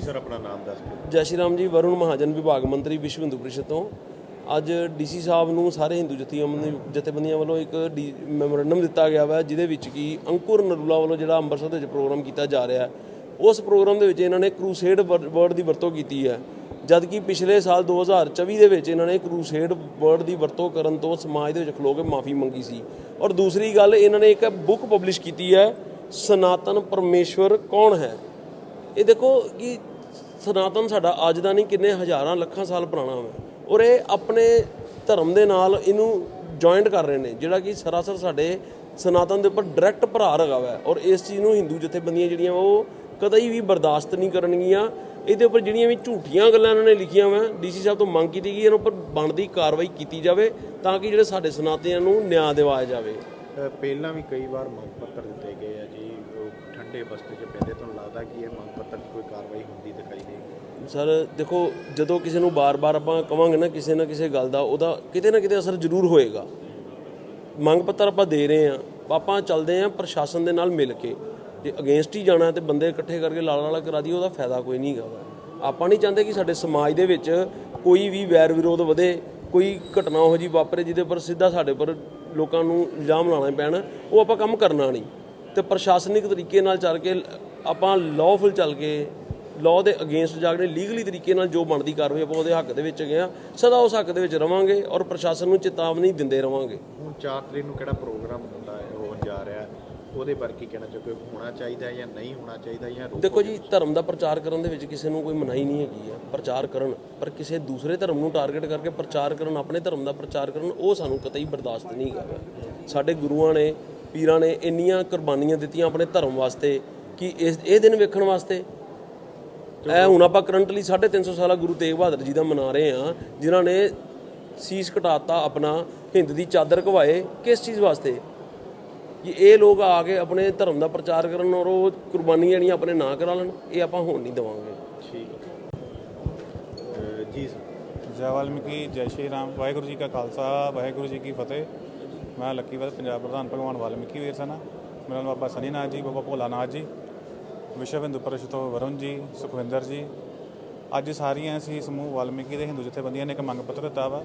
Sir, ਆਪਣਾ ਨਾਮ ਦੱਸ ਦਿਓ। ਜੈ ਸ਼੍ਰੀ ਰਾਮ ਜੀ, ਵਰੁਣ ਮਹਾਜਨ ਵਿਭਾਗ ਮੰਤਰੀ ਵਿਸ਼ਵ ਹਿੰਦੂ ਪ੍ਰੀਸ਼ਦ ਤੋਂ। ਅੱਜ ਡੀਸੀ ਸਾਹਿਬ ਨੂੰ ਸਾਰੇ ਹਿੰਦੂ ਜਥੇਬੰਦੀ ਜਥੇਬੰਦੀਆਂ ਵੱਲੋਂ ਇੱਕ ਡੀ- ਮੈਮੋਰੰਡਮ ਦਿੱਤਾ ਗਿਆ ਵਾ, ਜਿਹਦੇ ਵਿੱਚ ਕੀ ਅੰਕੁਰ ਨਰੂਲਾ ਵੱਲੋਂ ਜਿਹੜਾ ਅੰਮ੍ਰਿਤਸਰ ਦੇ ਵਿੱਚ ਪ੍ਰੋਗਰਾਮ ਕੀਤਾ ਜਾ ਰਿਹਾ ਹੈ, ਉਸ ਪ੍ਰੋਗਰਾਮ ਦੇ ਵਿੱਚ ਇਹਨਾਂ ਨੇ ਕਰੂਸੇਡ ਵਰਡ ਦੀ ਵਰਤੋਂ ਕੀਤੀ ਹੈ। ਜਦਕਿ ਪਿਛਲੇ ਸਾਲ 2024 ਦੇ ਵਿੱਚ ਇਹਨਾਂ ਨੇ ਕਰੂਸੇਡ ਵਰਡ ਦੀ ਵਰਤੋਂ ਕਰਨ ਤੋਂ ਸਮਾਜ ਦੇ ਵਿੱਚ ਖਲੋ ਕੇ ਮਾਫੀ ਮੰਗੀ ਸੀ। ਔਰ ਦੂਸਰੀ ਗੱਲ, ਇਹਨਾਂ ਨੇ ਇੱਕ ਬੁੱਕ ਪਬਲਿਸ਼ ਕੀਤੀ ਹੈ, ਸਨਾਤਨ ਪਰਮੇਸ਼ਵਰ ਕੌਣ ਹੈ? ਇਹ ਦੇਖੋ ਕਿ ਸਨਾਤਨ ਸਾਡਾ ਅੱਜ ਦਾ ਨਹੀਂ, ਕਿੰਨੇ ਹਜ਼ਾਰਾਂ ਲੱਖਾਂ ਸਾਲ ਪੁਰਾਣਾ ਹੈ ਔਰ ਇਹ ਆਪਣੇ ਧਰਮ ਦੇ ਨਾਲ ਇਹਨੂੰ ਜੁਆਇੰਟ ਕਰ ਰਹੇ ਨੇ, ਜਿਹੜਾ ਕਿ ਸਰਾਸਰ ਸਾਡੇ ਸਨਾਤਨ ਦੇ ਉੱਪਰ ਡਾਇਰੈਕਟ ਪ੍ਰਹਾਰ ਹੈਗਾ ਵਾ। ਔਰ ਇਸ ਚੀਜ਼ ਨੂੰ ਹਿੰਦੂ ਜਥੇਬੰਦੀਆਂ ਜਿਹੜੀਆਂ ਵਾ ਉਹ ਕਦੇ ਵੀ ਬਰਦਾਸ਼ਤ ਨਹੀਂ ਕਰਨਗੀਆਂ। ਇਹਦੇ ਉੱਪਰ ਜਿਹੜੀਆਂ ਵੀ ਝੂਠੀਆਂ ਗੱਲਾਂ ਇਹਨਾਂ ਨੇ ਲਿਖੀਆਂ ਵਾ ਡੀਸੀ ਸਾਹਿਬ ਤੋਂ ਮੰਗ ਕੀਤੀ ਗਈ, ਇਹਨਾਂ ਉੱਪਰ ਬਣਦੀ ਕਾਰਵਾਈ ਕੀਤੀ ਜਾਵੇ ਤਾਂ ਕਿ ਜਿਹੜੇ ਸਾਡੇ ਸਨਾਤਨੀਆਂ ਨੂੰ ਨਿਆਂ ਦਿਵਾਇਆ ਜਾਵੇ। ਪਹਿਲਾਂ ਵੀ ਕਈ ਵਾਰ ਮੰਗ ਪੱਤਰ ਦਿੱਤੇ ਗਏ ਆ ਜੀ ਠੰਡੇ ਬਸਤੇ 'ਚ ਪੈਂਦੇ, ਤੁਹਾਨੂੰ ਲੱਗਦਾ ਕਿ ਇਹ ਮੰਗ ਪੱਤਰ ਕੋਈ ਕਾਰਵਾਈ ਹੁੰਦੀ ਦਿਖਾਈ ਸਰ, ਦੇਖੋ, ਜਦੋਂ ਕਿਸੇ ਨੂੰ ਬਾਰ-ਬਾਰ ਆਪਾਂ ਕਵਾਂਗੇ ਨਾ ਕਿਸੇ ਨਾ ਕਿਸੇ ਗੱਲ ਦਾ, ਉਹਦਾ ਕਿਤੇ ਨਾ ਕਿਤੇ ਅਸਰ ਜ਼ਰੂਰ ਹੋਏਗਾ। ਮੰਗ ਪੱਤਰ ਆਪਾਂ ਦੇ ਰਹੇ ਆ ਆਪਾਂ ਚੱਲਦੇ ਆ ਪ੍ਰਸ਼ਾਸਨ ਦੇ ਨਾਲ ਮਿਲ ਕੇ। ਜੇ ਅਗੇਂਸਟ ਹੀ ਜਾਣਾ ਤੇ ਬੰਦੇ ਇਕੱਠੇ ਕਰਕੇ ਲਾਲ ਲਾਲਾ ਕਰਾ ਦਈਏ, ਉਹਦਾ ਫਾਇਦਾ ਕੋਈ ਨਹੀਂ ਹੈਗਾ। ਆਪਾਂ ਨਹੀਂ ਚਾਹੁੰਦੇ ਕਿ ਸਾਡੇ ਸਮਾਜ ਦੇ ਵਿੱਚ ਕੋਈ ਵੀ ਵੈਰ ਵਿਰੋਧ ਵਧੇ, ਕੋਈ ਘਟਨਾ ਉਹ ਜੀ ਵਾਪਰੇ ਜਿਹਦੇ ਉੱਪਰ ਸਿੱਧਾ ਸਾਡੇ ਉੱਪਰ ਲੋਕਾਂ ਨੂੰ ਇਲਜ਼ਾਮ ਲਾਉਣੇ ਪੈਣ, ਉਹ ਆਪਾਂ ਕੰਮ ਕਰਨਾ ਨਹੀਂ। ਤੇ ਪ੍ਰਸ਼ਾਸਨਿਕ ਤਰੀਕੇ ਨਾਲ ਚੱਲ ਕੇ, ਆਪਾਂ ਲawful ਚੱਲ ਕੇ ਲਾਅ ਦੇ ਅਗੇਂਸਟ ਜਾ ਕੇ ਲੀਗਲੀ ਤਰੀਕੇ ਨਾਲ ਜੋ ਬਣਦੀ ਕਾਰਵਾਈ ਆਪਾਂ ਉਹਦੇ ਹੱਕ ਦੇ ਵਿੱਚ ਗਏ ਆ ਸਦਾ ਉਸ ਹੱਕ ਦੇ ਵਿੱਚ ਰਵਾਂਗੇ ਔਰ ਪ੍ਰਸ਼ਾਸਨ ਨੂੰ ਚੇਤਾਵਨੀ ਦਿੰਦੇ ਰਵਾਂਗੇ। ਹੁਣ 4 ਤਰੀਕ ਨੂੰ ਕਿਹੜਾ ਪ੍ਰੋਗਰਾਮ ਹੁੰਦਾ ਹੈ ਉਹ ਜਾ ਰਿਹਾ ਉਹਦੇ ਬਾਰੇ ਕੀ ਕਹਿਣਾ ਚਾਹੋਗੇ? ਹੋਣਾ ਚਾਹੀਦਾ ਜਾਂ ਨਹੀਂ ਹੋਣਾ ਚਾਹੀਦਾ ਜਾਂ ਦੇਖੋ ਜੀ ਧਰਮ ਦਾ ਪ੍ਰਚਾਰ ਕਰਨ ਦੇ ਵਿੱਚ ਕਿਸੇ ਨੂੰ ਕੋਈ ਮਨਾਹੀ ਨਹੀਂ ਹੈਗੀ ਆ ਪ੍ਰਚਾਰ ਕਰਨ ਪਰ ਕਿਸੇ ਦੂਸਰੇ ਧਰਮ ਨੂੰ ਟਾਰਗੇਟ ਕਰਕੇ ਪ੍ਰਚਾਰ ਕਰਨ ਆਪਣੇ ਧਰਮ ਦਾ ਪ੍ਰਚਾਰ ਕਰਨ ਉਹ ਸਾਨੂੰ ਕਤਈ ਬਰਦਾਸ਼ਤ ਨਹੀਂ ਹੈਗਾ ਸਾਡੇ ਗੁਰੂਆਂ ਨੇ ਪੀਰਾਂ ਨੇ ਇੰਨੀਆਂ ਕੁਰਬਾਨੀਆਂ ਦਿੱਤੀਆਂ ਆਪਣੇ ਧਰਮ ਵਾਸਤੇ ਕਿ ਇਸ ਇਹ ਦਿਨ ਵੇਖਣ ਵਾਸਤੇ ਇਹ ਹੁਣ ਆਪਾਂ ਕਰੰਟਲੀ 350 ਸਾਲਾ ਗੁਰੂ ਤੇਗ ਬਹਾਦਰ ਜੀ ਦਾ ਮਨਾ ਰਹੇ ਆ ਜਿਨ੍ਹਾਂ ਨੇ ਸੀਸ ਕਟਾਤਾ ਆਪਣਾ ਹਿੰਦ ਦੀ ਚਾਦਰ ਘਵਾਏ। ਕਿਸ ਚੀਜ਼ ਵਾਸਤੇ? ਕਿ ਇਹ ਲੋਕ ਆ ਕੇ ਆਪਣੇ ਧਰਮ ਦਾ ਪ੍ਰਚਾਰ ਕਰਨ ਔਰ ਉਹ ਕੁਰਬਾਨੀਆਂ ਜਿਹੜੀਆਂ ਆਪਣੇ ਨਾਂ ਕਰਾ ਲੈਣ ਇਹ ਆਪਾਂ ਹੋਣ ਨਹੀਂ ਦੇਵਾਂਗੇ। ਠੀਕ ਹੈ। ਜੀ ਸਰ। ਜੈ ਵਾਲਮੀਕੀ ਜੈ ਸ਼੍ਰੀ ਰਾਮ। ਵਾਹਿਗੁਰੂ ਜੀ ਕਾ ਖਾਲਸਾ ਵਾਹਿਗੁਰੂ ਜੀ ਕੀ ਫਤਿਹ। ਮੈਂ ਲੱਕੀਵਰ ਪੰਜਾਬ ਪ੍ਰਧਾਨ ਭਗਵਾਨ ਵਾਲਮੀਕੀ ਵੀਰ ਸਨਾ। ਮੇਰਾ ਨਾਮ ਬਾਬਾ ਸਨੀ ਨਾਥ ਜੀ ਬਾਬਾ ਭੋਲਾ ਨਾਥ ਜੀ। ਵਿਸ਼ਵ ਹਿੰਦੂ ਪਰਿਸ਼ਦ ਤੋਂ ਵਰੁਣ ਜੀ, ਸੁਖਵਿੰਦਰ ਜੀ। ਅੱਜ ਸਾਰੀਆਂ ਅਸੀਂ ਸਮੂਹ ਵਾਲਮੀਕੀ ਦੇ ਹਿੰਦੂ ਜਥੇਬੰਦੀਆਂ ਨੇ ਇੱਕ ਮੰਗ ਪੱਤਰ ਦਿੱਤਾ ਵਾ।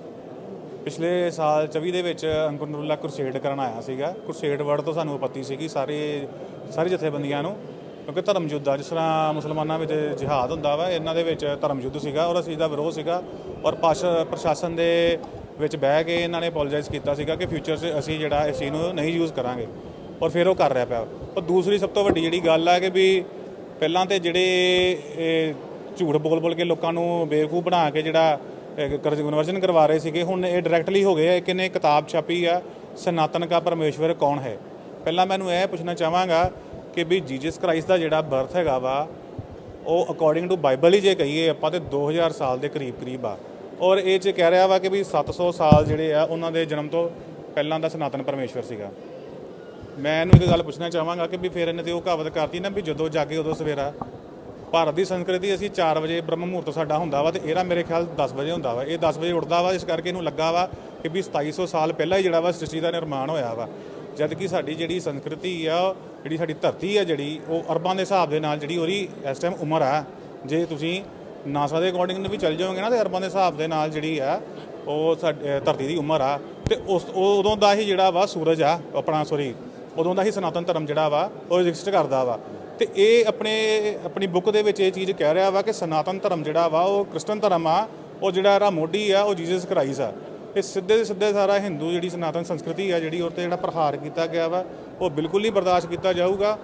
ਪਿਛਲੇ ਸਾਲ 24 ਦੇ ਵਿੱਚ ਅੰਕੁਰ ਨਰੂਲਾ ਕੁਰਸੇਡ ਕਰਨ ਆਇਆ ਸੀਗਾ। ਕੁਰਸੇਡ ਵਰਡ ਤੋਂ ਸਾਨੂੰ ਆਪੱਤੀ ਸੀਗੀ ਸਾਰੇ, ਸਾਰੀ ਜਥੇਬੰਦੀਆਂ ਨੂੰ, ਕਿਉਂਕਿ ਧਰਮ ਯੁੱਧ ਆ, ਜਿਸ ਤਰ੍ਹਾਂ ਮੁਸਲਮਾਨਾਂ ਵਿੱਚ ਜਿਹਾਦ ਹੁੰਦਾ ਵਾ, ਇਹਨਾਂ ਦੇ ਵਿੱਚ ਧਰਮ ਯੁੱਧ ਸੀਗਾ ਔਰ ਅਸੀਂ ਦਾ ਵਿਰੋਧ ਸੀਗਾ ਔਰ ਪਾਸ਼, ਪ੍ਰਸ਼ਾਸਨ ਦੇ ਵਿੱਚ ਬਹਿ ਕੇ ਇਹਨਾਂ ਨੇ ਅਪੋਲੋਜਾਈਜ਼ ਕੀਤਾ ਸੀਗਾ ਕਿ ਫਿਊਚਰ 'ਚ ਅਸੀਂ ਜਿਹੜਾ ਇਸ ਚੀਜ਼ ਨੂੰ ਨਹੀਂ ਯੂਜ਼ ਕਰਾਂਗੇ। ਔਰ ਫਿਰ ਉਹ ਕਰ ਰਿਹਾ ਪਿਆ। ਔਰ ਦੂਸਰੀ ਸਭ ਤੋਂ ਵੱਡੀ ਜਿਹੜੀ ਗੱਲ ਹੈ ਕਿ ਵੀ ਪਹਿਲਾਂ ਤੇ ਜਿਹੜੇ, ਇਹ, ਝੂਠ ਬੋਲ ਬੋਲ ਕੇ ਲੋਕਾਂ ਨੂੰ ਬੇਵਕੂਫ ਬਣਾ ਕੇ ਜਿਹੜਾ ਕਰਜ਼ ਕਨਵਰਜਨ ਕਰਵਾ ਰਹੇ ਸੀਗੇ, ਹੁਣ ਇਹ ਡਾਇਰੈਕਟਲੀ ਹੋ ਗਏ ਆ ਕਿਨੇ ਕਿਤਾਬ ਛਾਪੀ ਆ, ਸਨਾਤਨ ਕਾ ਪਰਮੇਸ਼ਵਰ ਕੌਣ ਹੈ? ਪਹਿਲਾਂ ਮੈਨੂੰ ਇਹ ਪੁੱਛਣਾ ਚਾਹਾਂਗਾ ਕਿ ਵੀ ਜੀਸਸ ਕ੍ਰਾਈਸਟ ਦਾ ਜਿਹੜਾ ਬਰਥ ਹੈਗਾ ਵਾ, ਉਹ ਅਕੋਰਡਿੰਗ ਟੂ ਬਾਈਬਲ ਹੀ ਜੇ ਕਹੀਏ, ਆਪਾਂ ਤੇ 2000 ਸਾਲ ਦੇ ਕਰੀਬ ਕਰੀਬ ਆ। ਔਰ ਇਹ ਚ ਕਹਿ ਰਿਹਾ ਵਾ ਕਿ ਵੀ 700 ਸਾਲ ਜਿਹੜੇ ਆ, ਉਹਨਾਂ ਦੇ ਜਨਮ ਤੋਂ ਪਹਿਲਾਂ ਦਾ ਸਨਾਤਨ ਪਰਮੇਸ਼ਵਰ ਸੀਗਾ। ਮੈਂ ਇਹਨੂੰ ਇੱਕ ਗੱਲ ਪੁੱਛਣਾ ਚਾਹਾਂਗਾ ਕਿ ਵੀ ਫਿਰ ਇਹਨੇ ਤੇ ਉਹ ਕਹਾਵਤ ਕਰਤੀ ਨਾ ਵੀ ਜਦੋਂ ਜਾਗੇ ਉਦੋਂ ਸਵੇਰਾ। ਭਾਰਤ ਦੀ ਸੰਸਕ੍ਰਿਤੀ ਅਸੀਂ 4 ਵਜੇ ਬ੍ਰਹਮ ਮੁਹੂਰਤ ਸਾਡਾ ਹੁੰਦਾ ਵਾ ਤੇ ਇਹਦਾ ਮੇਰੇ ਖਿਆਲ 10 ਵਜੇ ਹੁੰਦਾ ਵਾ। ਇਹ 10 ਵਜੇ ਉੱਠਦਾ ਵਾ, ਇਸ ਕਰਕੇ ਇਹਨੂੰ ਲੱਗਾ ਵਾ ਕਿ ਵੀ 2700 ਸਾਲ ਪਹਿਲਾਂ ਹੀ ਜਿਹੜਾ ਵਾ ਸ੍ਰਿਸ਼ਟੀ ਦਾ ਨਿਰਮਾਣ ਹੋਇਆ ਵਾ। ਜਦ ਕਿ ਸਾਡੀ ਜਿਹੜੀ ਸੰਸਕ੍ਰਿਤੀ ਆ, ਜਿਹੜੀ ਸਾਡੀ ਧਰਤੀ ਆ ਜਿਹੜੀ, ਉਹ ਅਰਬਾਂ ਦੇ ਹਿਸਾਬ ਦੇ ਨਾਲ ਜਿਹੜੀ ਉਹਦੀ ਇਸ ਟਾਈਮ ਉਮਰ ਆ, ਜੇ ਤੁਸੀਂ ਨਾਸਾ ਦੇ ਅਕੋਰਡਿੰਗ ਵੀ ਚੱਲ ਜਾਓਗੇ ਨਾ ਤੇ ਅਰਬਾਂ ਦੇ ਹਿਸਾਬ ਦੇ ਨਾਲ ਜਿਹੜੀ ਆ, ਉਹ ਸਾਡੀ, ਧਰਤੀ ਦੀ ਉਮਰ ਆ। ਤੇ ਉਸ, ਉਹ ਉਦੋਂ ਦਾ ਹੀ ਜਿਹੜਾ ਵਾ ਸੂਰਜ ਆ, ਆਪਣਾ ਸੋਰੀ ਉਦੋਂ ਦਾ ਹੀ ਸਨਾਤਨ ਧਰਮ ਜਿਹੜਾ ਵਾ, ਉਹ ਐਗਜ਼ਿਸਟ ਕਰਦਾ ਵਾ। ਤੇ ਇਹ ਆਪਣੇ, ਆਪਣੀ ਬੁੱਕ ਦੇ ਵਿੱਚ ਇਹ ਚੀਜ਼ ਕਹਿ ਰਿਹਾ ਵਾ ਕਿ ਸਨਾਤਨ ਧਰਮ ਜਿਹੜਾ ਵਾ, ਉਹ ਕ੍ਰਿਸਚਨ ਧਰਮ ਆ, ਉਹ ਜਿਹੜਾ ਇਹਦਾ ਮੋਢੀ ਆ, ਉਹ ਜੀਸਸ ਕ੍ਰਾਈਸਟ ਆ। ਇਹ ਸਿੱਧੇ ਦੇ ਸਿੱਧੇ ਸਾਰਾ ਹਿੰਦੂ ਜਿਹੜੀ ਸਨਾਤਨ ਸੰਸਕ੍ਰਿਤੀ ਆ, ਜਿਹੜੀ ਉਹ ਤੇ ਜਿਹੜਾ ਪ੍ਰਹਾਰ ਕੀਤਾ ਗਿਆ ਵਾ, ਉਹ ਬਿਲਕੁਲ ਹੀ ਬਰਦਾਸ਼ਤ ਕੀਤਾ ਜਾਊਗਾ।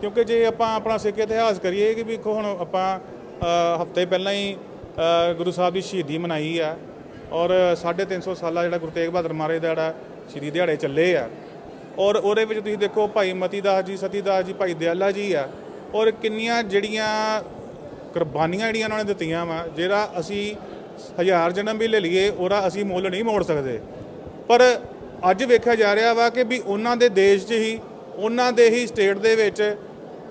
ਕਿਉਂਕਿ ਜੇ ਆਪਾਂ ਆਪਣਾ ਸਿੱਖ ਇਤਿਹਾਸ ਕਰੀਏ ਕਿ ਵੇਖੋ ਹੁਣ ਆਪਾਂ ਹਫ਼ਤੇ ਪਹਿਲਾਂ ਹੀ ਗੁਰੂ ਸਾਹਿਬ ਦੀ ਸ਼ਹੀਦੀ ਮਨਾਈ ਆ। ਔਰ 350 ਸਾਲਾ ਜਿਹੜਾ ਗੁਰੂ ਤੇਗ ਬਹਾਦਰ ਮਹਾਰਾਜ ਦਾ ਜਿਹੜਾ ਸ਼ਹੀਦੀ ਦਿਹਾੜੇ ਚੱਲੇ ਆ। ਔਰ ਉਹਦੇ ਵਿੱਚ ਤੁਸੀਂ ਦੇਖੋ ਭਾਈ ਮਤੀ ਦਾਸ ਜੀ ਸਤੀ ਦਾਸ ਜੀ, ਭਾਈ ਦਿਆਲਾ ਜੀ ਆ। ਔਰ ਕਿੰਨੀਆਂ ਜਿਹੜੀਆਂ ਕੁਰਬਾਨੀਆਂ ਜਿਹੜੀਆਂ ਉਹਨਾਂ ਨੇ ਦਿੱਤੀਆਂ ਵਾ, ਜਿਹੜਾ ਅਸੀਂ ਹਜ਼ਾਰ ਜਨਮ ਵੀ ਲੈ ਲਈਏ, ਉਹਦਾ ਅਸੀਂ ਮੁੱਲ ਨਹੀਂ ਮੋੜ ਸਕਦੇ। ਪਰ ਅੱਜ ਵੇਖਿਆ ਜਾ ਰਿਹਾ ਵਾ ਕਿ ਵੀ ਉਹਨਾਂ ਦੇ ਦੇਸ਼ 'ਚ ਹੀ, ਉਹਨਾਂ ਦੇ ਹੀ ਸਟੇਟ ਦੇ ਵਿੱਚ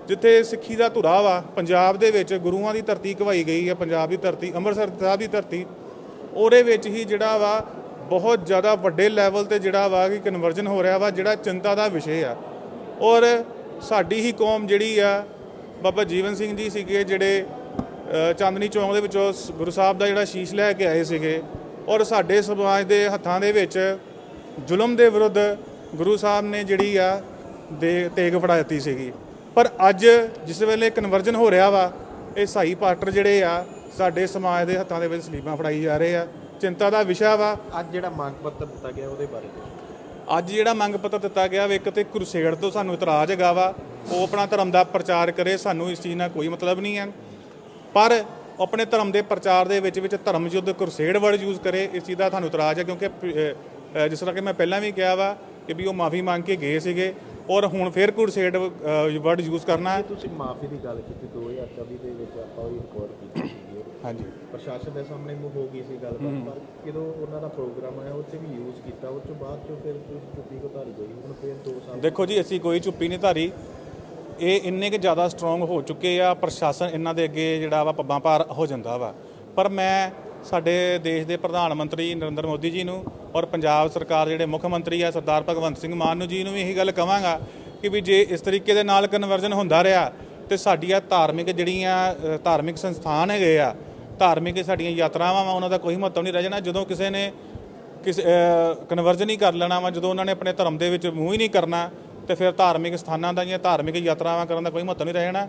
ਜਿੱਥੇ ਸਿੱਖੀ ਦਾ ਧੁਰਾ ਵਾ, ਪੰਜਾਬ ਦੇ ਵਿੱਚ ਗੁਰੂਆਂ ਦੀ ਧਰਤੀ ਕਵਾਈ ਗਈ ਹੈ ਪੰਜਾਬ ਦੀ ਧਰਤੀ, ਅੰਮ੍ਰਿਤਸਰ ਸਾਹਿਬ ਦੀ ਧਰਤੀ, ਉਹਦੇ ਵਿੱਚ ਹੀ ਜਿਹੜਾ ਵਾ ਬਹੁਤ ਜ਼ਿਆਦਾ ਵੱਡੇ ਲੈਵਲ ਤੇ ਜਿਹੜਾ ਵਾ ਕਿ ਕਨਵਰਜਨ ਹੋ ਰਿਹਾ ਵਾ, ਜਿਹੜਾ ਚਿੰਤਾ ਦਾ ਵਿਸ਼ੇ ਆ। ਔਰ ਸਾਡੀ ਹੀ ਕੌਮ ਜਿਹੜੀ ਆ, ਬਾਬਾ ਜੀਵਨ ਸਿੰਘ ਜੀ ਸੀਗੇ ਜਿਹੜੇ ਚਾਂਦਨੀ ਚੌਂਕ ਦੇ ਵਿੱਚੋਂ ਸ- ਗੁਰੂ ਸਾਹਿਬ ਦਾ ਜਿਹੜਾ ਸ਼ੀਸ਼ ਲੈ ਕੇ ਆਏ ਸੀਗੇ। ਔਰ ਸਾਡੇ ਸਮਾਜ ਦੇ ਹੱਥਾਂ ਦੇ ਵਿੱਚ ਜ਼ੁਲਮ ਦੇ ਵਿਰੁੱਧ ਗੁਰੂ ਸਾਹਿਬ ਨੇ ਜਿਹੜੀ ਆ, ਦੇ ਤੇਗ ਫੜਾ ਦਿੱਤੀ ਸੀਗੀ। ਪਰ ਅੱਜ ਜਿਸ ਵੇਲੇ ਕਨਵਰਜਨ ਹੋ ਰਿਹਾ ਵਾ, ਇਹ ਸਾਈ ਪਾਸਟਰ ਜਿਹੜੇ ਆ, ਸਾਡੇ ਸਮਾਜ ਦੇ ਹੱਥਾਂ ਦੇ ਵਿੱਚ ਸਲੀਬਾਂ ਫੜਾਈ ਜਾ ਰਹੇ ਆ। ਚਿੰਤਾ ਦਾ ਵਿਸ਼ਾ ਵਾ। ਅੱਜ ਜਿਹੜਾ ਮੰਗ ਪੱਤਰ ਦਿੱਤਾ ਗਿਆ ਉਹਦੇ ਬਾਰੇ। ਅੱਜ ਜਿਹੜਾ ਮੰਗ ਪੱਤਰ ਦਿੱਤਾ ਗਿਆ ਵਾ ਇੱਕ ਤੇ ਕਰੂਸੇਡ ਤੋਂ ਸਾਨੂੰ ਇਤਰਾਜ਼ ਹੈਗਾ ਵਾ। ਉਹ ਆਪਣਾ ਧਰਮ ਦਾ ਪ੍ਰਚਾਰ ਕਰੇ ਸਾਨੂੰ ਇਸ ਚੀਜ਼ ਨਾਲ ਕੋਈ ਮਤਲਬ ਨਹੀਂ ਹੈ। ਪਰ ਆਪਣੇ ਧਰਮ ਦੇ ਪ੍ਰਚਾਰ ਦੇ ਵਿੱਚ ਵਿੱਚ ਧਰਮ ਯੁੱਧ ਕਰੂਸੇਡ ਵਰਡ ਯੂਜ਼ ਕਰੇ ਇਸ ਚੀਜ਼ ਦਾ ਤੁਹਾਨੂੰ ਇਤਰਾਜ਼ ਹੈ ਕਿਉਂਕਿ ਜਿਸ ਤਰ੍ਹਾਂ ਕਿ ਮੈਂ ਪਹਿਲਾਂ ਵੀ ਕਿਹਾ ਵਾ ਕਿ ਵੀ ਉਹ ਮਾਫੀ ਮੰਗ ਕੇ ਗਏ ਸੀਗੇ ਔਰ ਹੁਣ ਫਿਰ ਕਰੂਸੇਡ ਵਰਡ ਯੂਜ਼ ਕਰਨਾ ਤੁਸੀਂ ਮਾਫੀ ਦੀ ਗੱਲ ਕੀਤੀ 2024 ਦੇ ਵਿੱਚ ਆਪਾਂ ਉਹ ਰਿਕਾਰਡ ਕੀਤੀ। ਹਾਂਜੀ। ਪ੍ਰਸ਼ਾਸਨ ਦੇ ਸਾਹਮਣੇ ਮੁੱਕ ਹੋ ਗਈ ਸੀ ਗੱਲਬਾਤ ਪਰ ਜਦੋਂ ਉਹਨਾਂ ਦਾ ਪ੍ਰੋਗਰਾਮ ਆਇਆ ਉਹ 'ਚ ਵੀ ਯੂਜ਼ ਕੀਤਾ ਉਹ ਤੋਂ ਬਾਅਦ ਚੋਂ ਫਿਰ ਤੁਸੀਂ ਚੁੱਪੀ ਕੋ ਧਾਰੀ ਗਈ ਹੁਣ ਫਿਰ 2 ਸਾਲ ਦੇਖੋ ਜੀ ਅਸੀਂ ਕੋਈ ਚੁੱਪੀ ਨਹੀਂ ਧਾਰੀ। ਇਹ ਇੰਨੇ ਕਿ ਜ਼ਿਆਦਾ ਸਟਰੋਂਗ ਹੋ ਚੁੱਕੇ ਆ ਪ੍ਰਸ਼ਾਸਨ ਇਹਨਾਂ ਦੇ ਅੱਗੇ ਜਿਹੜਾ ਵਾ ਪੱਬਾਂ ਭਾਰ ਹੋ ਜਾਂਦਾ ਵਾ। ਪਰ ਮੈਂ ਸਾਡੇ ਦੇਸ਼ ਦੇ ਪ੍ਰਧਾਨ ਮੰਤਰੀ ਨਰਿੰਦਰ ਮੋਦੀ ਜੀ ਨੂੰ ਔਰ ਪੰਜਾਬ ਸਰਕਾਰ ਜਿਹੜੇ ਮੁੱਖ ਮੰਤਰੀ ਆ ਸਰਦਾਰ ਭਗਵੰਤ ਸਿੰਘ ਮਾਨ ਨੂੰ ਜੀ ਨੂੰ ਵੀ ਇਹੀ ਗੱਲ ਕਵਾਂਗਾ ਕਿ ਵੀ ਜੇ ਇਸ ਤਰੀਕੇ ਦੇ ਨਾਲ ਕਨਵਰਜਨ ਹੁੰਦਾ ਰਿਹਾ ਤੇ ਸਾਡੀਆਂ ਧਾਰਮਿਕ ਜਿਹੜੀਆਂ ਧਾਰਮਿਕ ਸੰਸਥਾਨ ਹੈਗੇ ਆ ਧਾਰਮਿਕ ਸਾਡੀਆਂ ਯਾਤਰਾਵਾਂ ਵਾ ਉਹਨਾਂ ਦਾ ਕੋਈ ਮਹੱਤਵ ਨਹੀਂ ਰਹਿ ਜਾਣਾ। ਜਦੋਂ ਕਿਸੇ ਨੇ ਕਿਸ ਕਨਵਰਜਨ ਹੀ ਕਰ ਲੈਣਾ ਵਾ ਜਦੋਂ ਉਹਨਾਂ ਨੇ ਆਪਣੇ ਧਰਮ ਦੇ ਵਿੱਚ ਮੂੰਹ ਹੀ ਨਹੀਂ ਕਰਨਾ ਤੇ ਫਿਰ ਧਾਰਮਿਕ ਸਥਾਨਾਂ ਦਾ ਜਾਂ ਧਾਰਮਿਕ ਯਾਤਰਾਵਾਂ ਕਰਨ ਦਾ ਕੋਈ ਮਹੱਤਵ ਨਹੀਂ ਰਹਿ ਜਾਣਾ।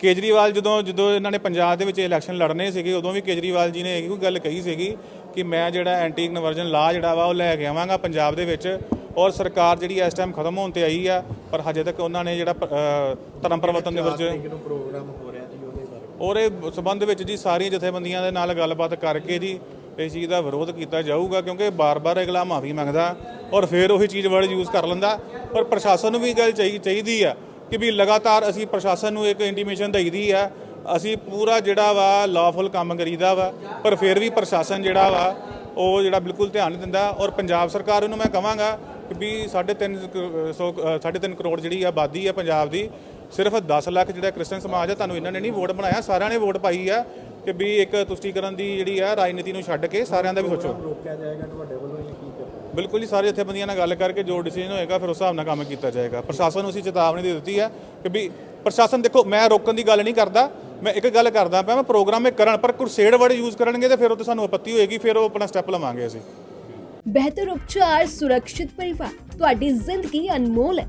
ਕੇਜਰੀਵਾਲ ਜਦੋਂ ਜਦੋਂ ਇਹਨਾਂ ਨੇ ਪੰਜਾਬ ਦੇ ਵਿੱਚ ਇਲੈਕਸ਼ਨ ਲੜਨੇ ਸੀਗੇ ਉਦੋਂ ਵੀ ਕੇਜਰੀਵਾਲ ਜੀ ਨੇ ਇਹੋ ਗੱਲ ਕਹੀ ਸੀਗੀ ਕਿ ਮੈਂ ਜਿਹੜਾ ਐਂਟੀ ਕਨਵਰਜਨ ਲਾ ਜਿਹੜਾ ਵਾ ਉਹ ਲੈ ਕੇ ਆਵਾਂਗਾ ਪੰਜਾਬ ਦੇ ਵਿੱਚ ਔਰ ਸਰਕਾਰ ਜਿਹੜੀ ਇਸ ਟਾਈਮ ਖਤਮ ਹੋਣ ਤੇ ਆਈ ਆ ਪਰ ਹਜੇ ਤੱਕ ਉਹਨਾਂ ਨੇ ਜਿਹੜਾ ਧਰਮ ਪਰਿਵਰਤਨ ਦੇ ਵਿੱਚ ਔਰ ਇਹ ਸਬੰਧ ਵਿੱਚ ਜੀ ਸਾਰੀਆਂ ਜਥੇਬੰਦੀਆਂ ਦੇ ਨਾਲ ਗੱਲਬਾਤ ਕਰਕੇ ਜੀ ਇਸ ਚੀਜ਼ ਦਾ ਵਿਰੋਧ ਕੀਤਾ ਜਾਊਗਾ ਕਿਉਂਕਿ ਬਾਰ-ਬਾਰ ਅਗਲਾ ਮਾਫੀ ਮੰਗਦਾ ਔਰ ਫਿਰ ਉਹੀ ਚੀਜ਼ ਵਰਡ ਯੂਜ਼ ਕਰ ਲੈਂਦਾ। ਪਰ ਪ੍ਰਸ਼ਾਸਨ ਨੂੰ ਵੀ ਗੱਲ ਚਾਹੀ- ਚਾਹੀਦੀ ਆ ਕਿ ਵੀ ਲਗਾਤਾਰ ਅਸੀਂ ਪ੍ਰਸ਼ਾਸਨ ਨੂੰ ਇੱਕ ਇੰਟੀਮੇਸ਼ਨ ਦਈਦੀ ਆ ਅਸੀਂ ਪੂਰਾ ਜਿਹੜਾ ਵਾ ਲਾਫੁਲ ਕੰਮ ਕਰੀਦਾ ਵਾ ਪਰ ਫਿਰ ਵੀ ਪ੍ਰਸ਼ਾਸਨ ਜਿਹੜਾ ਵਾ ਉਹ ਜਿਹੜਾ ਬਿਲਕੁਲ ਧਿਆਨ ਨਹੀਂ ਦਿੰਦਾ ਔਰ ਪੰਜਾਬ ਸਰਕਾਰ ਨੂੰ ਮੈਂ ਕਹਾਂਗਾ ਕਿ ਵੀ 3.5 ਸੌ ਅ, ਸਾਢੇ ਤਿੰਨ ਕਰੋੜ ਜਿਹੜੀ ਆਬਾਦੀ ਹੈ ਪੰਜਾਬ ਦੀ ਸਿਰਫ 10 ਲੱਖ ਜਿਹੜਾ ਕ੍ਰਿਸਚਨ ਸਮਾਜ ਆ ਤੁਹਾਨੂੰ ਇਹਨਾਂ ਨੇ ਨਹੀਂ ਵੋਟ ਬਣਾਇਆ ਸਾਰਿਆਂ ਨੇ ਵੋਟ ਪਾਈ ਆ ਕਿ ਵੀ ਇੱਕ ਤੁਸ਼ਟੀਕਰਨ ਦੀ ਜਿਹੜੀ ਆ ਰਾਜਨੀਤੀ ਨੂੰ ਛੱਡ ਕੇ ਸਾਰਿਆਂ ਦਾ ਵੀ ਸੋਚੋ। ਰੋਕਿਆ ਜਾਏਗਾ ਤੁਹਾਡੇ ਵੱਲੋਂ ਇਹ ਕੀ ਕਰਨਾ? ਬਿਲਕੁਲ ਹੀ ਸਾਰੇ ਜਥੇਬੰਦੀਆਂ ਨਾਲ ਗੱਲ ਕਰਕੇ ਜੋ ਡਿਸੀਜਨ ਹੋਏਗਾ ਫਿਰ ਉਸ ਹਿਸਾਬ ਨਾਲ ਕੰਮ ਕੀਤਾ ਜਾਏਗਾ। ਪ੍ਰਸ਼ਾਸਨ ਨੂੰ ਅਸੀਂ ਚੇਤਾਵਨੀ ਦੇ ਦਿੱਤੀ ਹੈ ਕਿ ਵੀ ਪ੍ਰਸ਼ਾਸਨ ਦੇਖੋ ਮੈਂ ਰੋਕਣ ਦੀ ਗੱਲ ਨਹੀਂ ਕਰਦਾ ਮੈਂ ਇੱਕ ਗੱਲ ਕਰਦਾ ਪਿਆ ਮੈਂ ਪ੍ਰੋਗਰਾਮ ਇਹ ਕਰਨ ਪਰ ਕੁਰਸੇਡ ਵਰਡ ਯੂਜ਼ ਕਰਨਗੇ ਤੇ ਫਿਰ ਉਹ ਤੇ ਸਾਨੂੰ ਆਪੱਤੀ ਹੋਏਗੀ ਫਿਰ ਉਹ ਆਪਣਾ ਸਟੈਪ ਲਵਾਂਗੇ ਅਸੀਂ। ਬਿਹਤਰ ਉਪਚਾਰ ਸੁਰੱਖਿਅਤ ਪਰਿਵਾਰ ਤੁਹਾਡੀ ਜ਼ਿੰਦਗੀ ਅਨਮੋਲ ਹੈ।